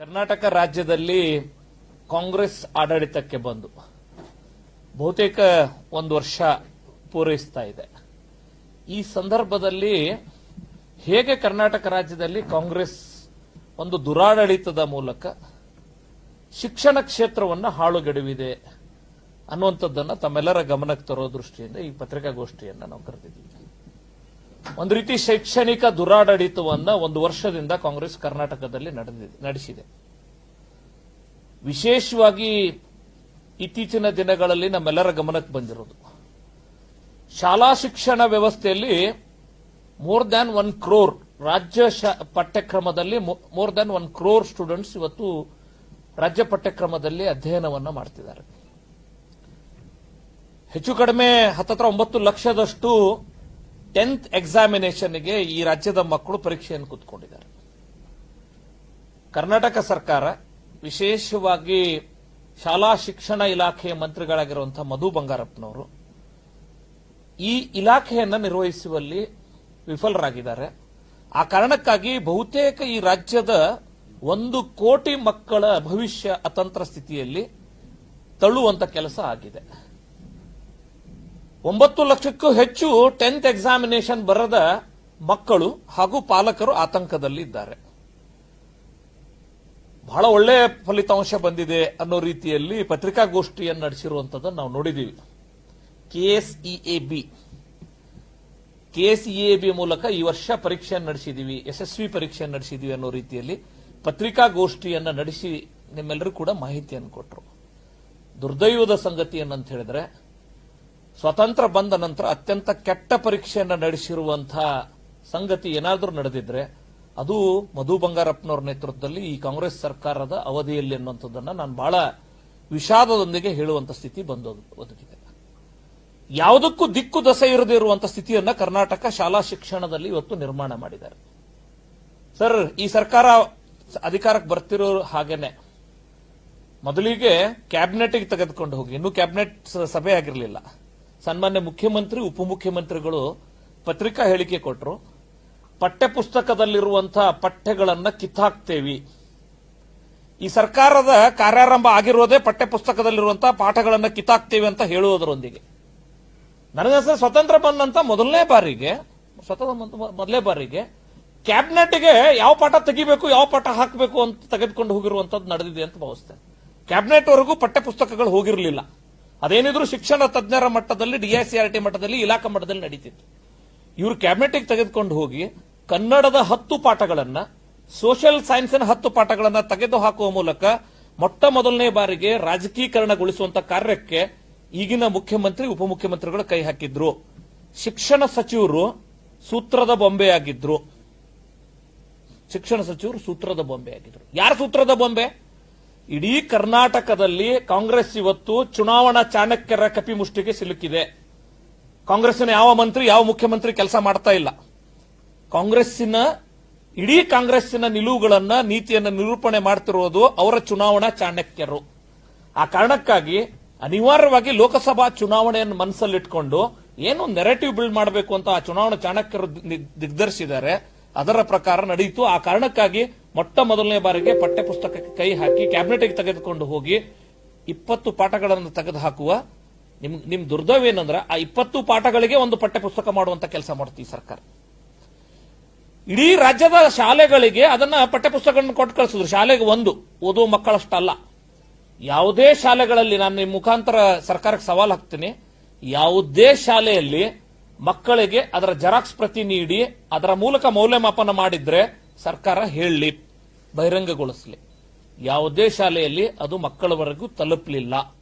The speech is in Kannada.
ಕರ್ನಾಟಕ ರಾಜ್ಯದಲ್ಲಿ ಕಾಂಗ್ರೆಸ್ ಆಡಳಿತಕ್ಕೆ ಬಂದು ಬಹುತೇಕ ಒಂದು ವರ್ಷ ಪೂರೈಸ್ತಾ ಇದೆ. ಈ ಸಂದರ್ಭದಲ್ಲಿ ಹೇಗೆ ಕರ್ನಾಟಕ ರಾಜ್ಯದಲ್ಲಿ ಕಾಂಗ್ರೆಸ್ ಒಂದು ದುರಾಡಳಿತದ ಮೂಲಕ ಶಿಕ್ಷಣ ಕ್ಷೇತ್ರವನ್ನು ಹಾಳುಗೆಡವಿದೆ ಅನ್ನುವಂಥದ್ದನ್ನು ತಮ್ಮೆಲ್ಲರ ಗಮನಕ್ಕೆ ತರೋ ದೃಷ್ಟಿಯಿಂದ ಈ ಪತ್ರಿಕಾಗೋಷ್ಠಿಯನ್ನು ನಾವು ಕರೆದಿದ್ದೀವಿ. ಒಂದು ರೀತಿ ಶೈಕ್ಷಣಿಕ ದುರಾಡಳಿತವನ್ನ ಒಂದು ವರ್ಷದಿಂದ ಕಾಂಗ್ರೆಸ್ ಕರ್ನಾಟಕದಲ್ಲಿ ನಡೆಸಿದೆ. ವಿಶೇಷವಾಗಿ ಇತ್ತೀಚಿನ ದಿನಗಳಲ್ಲಿ ನಮ್ಮೆಲ್ಲರ ಗಮನಕ್ಕೆ ಬಂದಿರೋದು. ಶಾಲಾ ಶಿಕ್ಷಣ ವ್ಯವಸ್ಥೆಯಲ್ಲಿ ಮೋರ್ ದ್ಯಾನ್ ಒನ್ ಕ್ರೋರ್, ರಾಜ್ಯ ಪಠ್ಯಕ್ರಮದಲ್ಲಿ more than one crore students ಇವತ್ತು ರಾಜ್ಯ ಪಠ್ಯಕ್ರಮದಲ್ಲಿ ಅಧ್ಯಯನವನ್ನ ಮಾಡ್ತಿದ್ದಾರೆ. ಹೆಚ್ಚು ಕಡಿಮೆ ಹತ್ತತ್ರ ಒಂಬತ್ತು ಲಕ್ಷದಷ್ಟು ಟೆಂತ್ ಎಕ್ಸಾಮಿನೇಷನ್ಗೆ ಈ ರಾಜ್ಯದ ಮಕ್ಕಳು ಪರೀಕ್ಷೆಯನ್ನು ಕೂತ್ಕೊಂಡಿದ್ದಾರೆ. ಕರ್ನಾಟಕ ಸರ್ಕಾರ ವಿಶೇಷವಾಗಿ ಶಾಲಾ ಶಿಕ್ಷಣ ಇಲಾಖೆಯ ಮಂತ್ರಿಗಳಾಗಿರುವಂತಹ ಮಧು ಬಂಗಾರಪ್ಪನವರು ಈ ಇಲಾಖೆಯನ್ನು ನಿರ್ವಹಿಸುವಲ್ಲಿ ವಿಫಲರಾಗಿದ್ದಾರೆ. ಆ ಕಾರಣಕ್ಕಾಗಿ ಬಹುತೇಕ ಈ ರಾಜ್ಯದ ಒಂದು ಕೋಟಿ ಮಕ್ಕಳ ಭವಿಷ್ಯ ಅತಂತ್ರ ಸ್ಥಿತಿಯಲ್ಲಿ ತಳ್ಳುವಂತ ಕೆಲಸ ಆಗಿದೆ. ಒಂಬತ್ತು ಲಕ್ಷಕ್ಕೂ ಹೆಚ್ಚು ಟೆಂತ್ ಎಕ್ಸಾಮಿನೇಷನ್ ಬರದ ಮಕ್ಕಳು ಹಾಗೂ ಪಾಲಕರು ಆತಂಕದಲ್ಲಿದ್ದಾರೆ ಬಹಳ ಒಳ್ಳೆ ಫಲಿತಾಂಶ ಬಂದಿದೆ ಅನ್ನೋ ರೀತಿಯಲ್ಲಿ ಪತ್ರಿಕಾಗೋಷ್ಠಿಯನ್ನು ನಡೆಸಿರುವಂತದ್ದನ್ನು ನಾವು ನೋಡಿದ್ದೀವಿ. ಕೆಎಸ್ಇಎಬಿ. ಕೆಎಸ್ಇಎಬಿ ಮೂಲಕ ಈ ವರ್ಷ ಪರೀಕ್ಷೆಯನ್ನು ನಡೆಸಿದೀವಿ ಯಶಸ್ವಿ ಪರೀಕ್ಷೆಯನ್ನು ನಡೆಸಿದೀವಿ ಅನ್ನೋ ರೀತಿಯಲ್ಲಿ ಪತ್ರಿಕಾಗೋಷ್ಠಿಯನ್ನು ನಡೆಸಿ ನಿಮ್ಮೆಲ್ಲರೂ ಕೂಡ ಮಾಹಿತಿಯನ್ನು ಕೊಟ್ಟರು. ದುರ್ದೈವದ ಸಂಗತಿ ಏನಂತ ಹೇಳಿದ್ರೆ ಸ್ವತಂತ್ರ ಬಂದ ನಂತರ ಅತ್ಯಂತ ಕೆಟ್ಟ ಪರೀಕ್ಷೆಯನ್ನು ನಡೆಸಿರುವಂತಹ ಸಂಗತಿ ಏನಾದರೂ ನಡೆದಿದ್ರೆ ಅದು ಮಧು ಬಂಗಾರಪ್ಪನವರ ನೇತೃತ್ವದಲ್ಲಿ ಈ ಕಾಂಗ್ರೆಸ್ ಸರ್ಕಾರದ ಅವಧಿಯಲ್ಲಿ ಅನ್ನುವಂಥದ್ದನ್ನು ನಾನು ಬಹಳ ವಿಷಾದದೊಂದಿಗೆ ಹೇಳುವಂತ ಸ್ಥಿತಿ ಬಂದು ಒದಗಿದೆ ಯಾವುದಕ್ಕೂ ದಿಕ್ಕು ದಸೆ ಇರದೇ ಇರುವಂತ ಸ್ಥಿತಿಯನ್ನ ಕರ್ನಾಟಕ ಶಾಲಾ ಶಿಕ್ಷಣದಲ್ಲಿ ಇವತ್ತು ನಿರ್ಮಾಣ ಮಾಡಿದ್ದಾರೆ. ಸರ್, ಈ ಸರ್ಕಾರ ಅಧಿಕಾರಕ್ಕೆ ಬರ್ತಿರೋ ಹಾಗೇನೆ ಮೊದಲಿಗೆ ಕ್ಯಾಬಿನೆಟ್ಗೆ ತೆಗೆದುಕೊಂಡು ಹೋಗಿ. ಇನ್ನೂ ಕ್ಯಾಬಿನೆಟ್ ಸಭೆ ಆಗಿರಲಿಲ್ಲ. ಸನ್ಮಾನ್ಯ ಮುಖ್ಯಮಂತ್ರಿ, ಉಪಮುಖ್ಯಮಂತ್ರಿಗಳು ಪತ್ರಿಕಾ ಹೇಳಿಕೆ ಕೊಟ್ಟರು ಪಠ್ಯಪುಸ್ತಕದಲ್ಲಿರುವಂತಹ ಪಠ್ಯಗಳನ್ನು ಕಿತ್ತಾಕ್ತೇವಿ. ಈ ಸರ್ಕಾರದ ಕಾರ್ಯಾರಂಭ ಆಗಿರೋದೇ ಪಠ್ಯಪುಸ್ತಕದಲ್ಲಿರುವಂತಹ ಪಾಠಗಳನ್ನು ಕಿತ್ತಾಕ್ತೇವೆ ಅಂತ ಹೇಳುವುದರೊಂದಿಗೆ. ನನಗನ್ಸ ಸ್ವತಂತ್ರ ಬಂದಂತ ಮೊದಲನೇ ಬಾರಿಗೆ, ಸ್ವತಂತ್ರ ಮೊದಲನೇ ಬಾರಿಗೆ ಕ್ಯಾಬಿನೆಟ್ಗೆ ಯಾವ ಪಾಠ ತೆಗಿಬೇಕು, ಯಾವ ಪಾಠ ಹಾಕಬೇಕು ಅಂತ ತೆಗೆದುಕೊಂಡು ಹೋಗಿರುವಂತದ್ದು ನಡೆದಿದೆ ಅಂತ ಭಾವಿಸ್ತೇನೆ ಕ್ಯಾಬಿನೆಟ್ವರೆಗೂ ಪಠ್ಯಪುಸ್ತಕಗಳು ಹೋಗಿರಲಿಲ್ಲ. ಅದೇನಿದ್ರು ಶಿಕ್ಷಣ ತಜ್ಞರ ಮಟ್ಟದಲ್ಲಿ ಡಿಐಸಿಆರ್ಟಿ ಮಟ್ಟದಲ್ಲಿ, ಇಲಾಖಾ ಮಟ್ಟದಲ್ಲಿ ನಡೀತಿತ್ತು. ಇವರು ಕ್ಯಾಬಿನೆಟ್ಗೆ ತೆಗೆದುಕೊಂಡು ಹೋಗಿ ಕನ್ನಡದ ಹತ್ತು ಪಾಠಗಳನ್ನ, ಸೋಷಿಯಲ್ ಸೈನ್ಸ್ನ ಹತ್ತು ಪಾಠಗಳನ್ನ ತೆಗೆದು ಹಾಕುವ ಮೂಲಕ ಮೊಟ್ಟ ಮೊದಲನೇ ಬಾರಿಗೆ ರಾಜಕೀಕರಣಗೊಳಿಸುವಂತ ಕಾರ್ಯಕ್ಕೆ ಈಗಿನ ಮುಖ್ಯಮಂತ್ರಿ, ಉಪಮುಖ್ಯಮಂತ್ರಿಗಳು ಕೈ ಹಾಕಿದ್ರು. ಶಿಕ್ಷಣ ಸಚಿವರು ಸೂತ್ರದ ಬೊಂಬೆಯಾಗಿದ್ರು. ಶಿಕ್ಷಣ ಸಚಿವರು ಸೂತ್ರದ ಬೊಂಬೆ ಆಗಿದ್ರು ಯಾರ ಸೂತ್ರದ ಬೊಂಬೆ? ಇಡೀ ಕರ್ನಾಟಕದಲ್ಲಿ ಕಾಂಗ್ರೆಸ್ ಇವತ್ತು ಚುನಾವಣಾ ಚಾಣಕ್ಯರ ಕಪಿಮುಷ್ಟಿಗೆ ಸಿಲುಕಿದೆ. ಕಾಂಗ್ರೆಸ್ನ ಯಾವ ಮಂತ್ರಿ, ಯಾವ ಮುಖ್ಯಮಂತ್ರಿ ಕೆಲಸ ಮಾಡ್ತಾ ಇಲ್ಲ. ಕಾಂಗ್ರೆಸ್ಸಿನ, ಇಡೀ ಕಾಂಗ್ರೆಸ್ಸಿನ ನಿಲುವುಗಳನ್ನ, ನೀತಿಯನ್ನು ನಿರೂಪಣೆ ಮಾಡ್ತಿರೋದು ಅವರ ಚುನಾವಣಾ ಚಾಣಕ್ಯರು. ಆ ಕಾರಣಕ್ಕಾಗಿ ಅನಿವಾರ್ಯವಾಗಿ ಲೋಕಸಭಾ ಚುನಾವಣೆಯನ್ನು ಮನಸ್ಸಲ್ಲಿಟ್ಕೊಂಡು ಏನು ನೆರೆಟಿವ್ ಬಿಲ್ಡ್ ಮಾಡಬೇಕು ಅಂತ ಆ ಚುನಾವಣಾ ಚಾಣಕ್ಯರು ದಿಗ್ದರ್ಶಿದ್ದಾರೆ ಅದರ ಪ್ರಕಾರ ನಡೆಯಿತು ಆ ಕಾರಣಕ್ಕಾಗಿ ಮೊಟ್ಟ ಮೊದಲನೇ ಬಾರಿಗೆ ಪಠ್ಯಪುಸ್ತಕಕ್ಕೆ ಕೈ ಹಾಕಿ, ಕ್ಯಾಬಿನೆಟ್ಗೆ ತೆಗೆದುಕೊಂಡು ಹೋಗಿ, ಇಪ್ಪತ್ತು ಪಾಠಗಳನ್ನು ತೆಗೆದು ಹಾಕುವ ನಿಮ್ ನಿಮ್ ದುರ್ದವ್ ಏನಂದ್ರೆ ಆ ಇಪ್ಪತ್ತು ಪಾಠಗಳಿಗೆ ಒಂದು ಪಠ್ಯಪುಸ್ತಕ ಮಾಡುವಂತ ಕೆಲಸ ಮಾಡುತ್ತೆ ಸರ್ಕಾರ. ಇಡೀ ರಾಜ್ಯದ ಶಾಲೆಗಳಿಗೆ ಅದನ್ನ ಪಠ್ಯಪುಸ್ತಕಗಳನ್ನು ಕೊಟ್ಟು ಕಳಿಸಿದ್ರು. ಶಾಲೆಗೆ ಒಂದು, ಓದುವ ಮಕ್ಕಳಷ್ಟಲ್ಲ. ಯಾವುದೇ ಶಾಲೆಗಳಲ್ಲಿ ನಾನು ನಿಮ್ಮ ಮುಖಾಂತರ ಸರ್ಕಾರಕ್ಕೆ ಸವಾಲು ಹಾಕ್ತೀನಿ. ಯಾವುದೇ ಶಾಲೆಯಲ್ಲಿ ಮಕ್ಕಳಿಗೆ ಅದರ ಜೆರಾಕ್ಸ್ ಪ್ರತಿ ನೀಡಿ, ಅದರ ಮೂಲಕ ಮೌಲ್ಯಮಾಪನ ಮಾಡಿದ್ರೆ ಸರ್ಕಾರ ಹೇಳಲಿ ಬಹಿರಂಗಗೊಳಿಸಲಿ. ಯಾವುದೇ ಶಾಲೆಯಲ್ಲಿ ಅದು ಮಕ್ಕಳವರೆಗೂ ತಲುಪಲಿಲ್ಲ.